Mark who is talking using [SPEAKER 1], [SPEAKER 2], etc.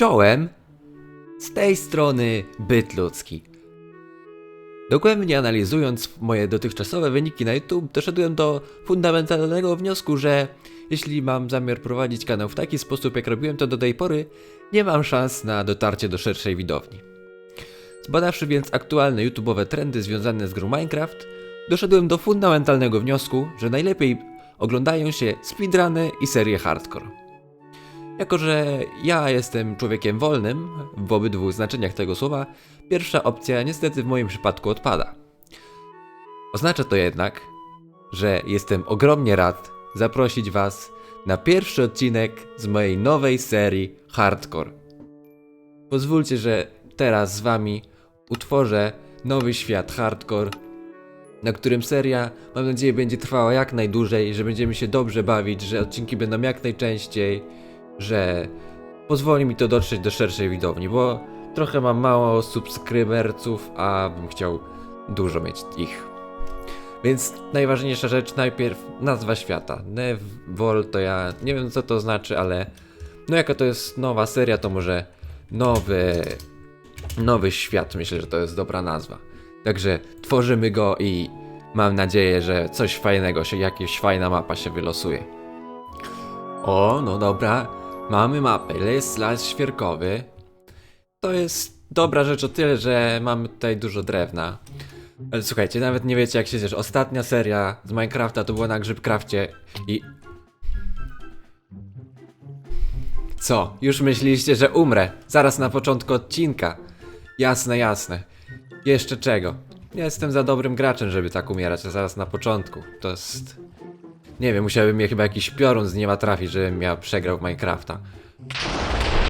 [SPEAKER 1] Czołem! Z tej strony byt ludzki. Dogłębnie analizując moje dotychczasowe wyniki na YouTube, doszedłem do fundamentalnego wniosku, że jeśli mam zamiar prowadzić kanał w taki sposób, jak robiłem to do tej pory, nie mam szans na dotarcie do szerszej widowni. Zbadawszy więc aktualne YouTube'owe trendy związane z grą Minecraft, doszedłem do fundamentalnego wniosku, że najlepiej oglądają się speedruny i serie hardcore. Jako, że ja jestem człowiekiem wolnym w obydwu znaczeniach tego słowa, pierwsza opcja niestety w moim przypadku odpada. Oznacza to jednak, że jestem ogromnie rad zaprosić Was na pierwszy odcinek z mojej nowej serii Hardcore. Pozwólcie, że teraz z Wami utworzę nowy świat Hardcore, na którym seria, mam nadzieję, będzie trwała jak najdłużej, że będziemy się dobrze bawić, że odcinki będą jak najczęściej, że pozwoli mi to dotrzeć do szerszej widowni, bo trochę mam mało subskryberców, a bym chciał dużo mieć ich. Więc najważniejsza rzecz, najpierw nazwa świata. Nevol to ja nie wiem co to znaczy, ale no jako to jest nowa seria, to może nowy, nowy świat, myślę, że to jest dobra nazwa. Także tworzymy go i mam nadzieję, że coś fajnego się, jakaś fajna mapa się wylosuje. O, no dobra, mamy mapę. Jest las świerkowy. To jest dobra rzecz o tyle, że mamy tutaj dużo drewna. Ale słuchajcie, nawet nie wiecie jak się zjesz. Ostatnia seria z Minecrafta to była na Grzybcrafcie i... Co? Już myśleliście, że umrę? Zaraz na początku odcinka. Jasne, jasne. Jeszcze czego? Ja jestem za dobrym graczem, żeby tak umierać, a zaraz na początku. To jest... Nie wiem, musiałby mnie chyba jakiś piorun z nieba trafić, żebym ja przegrał Minecrafta.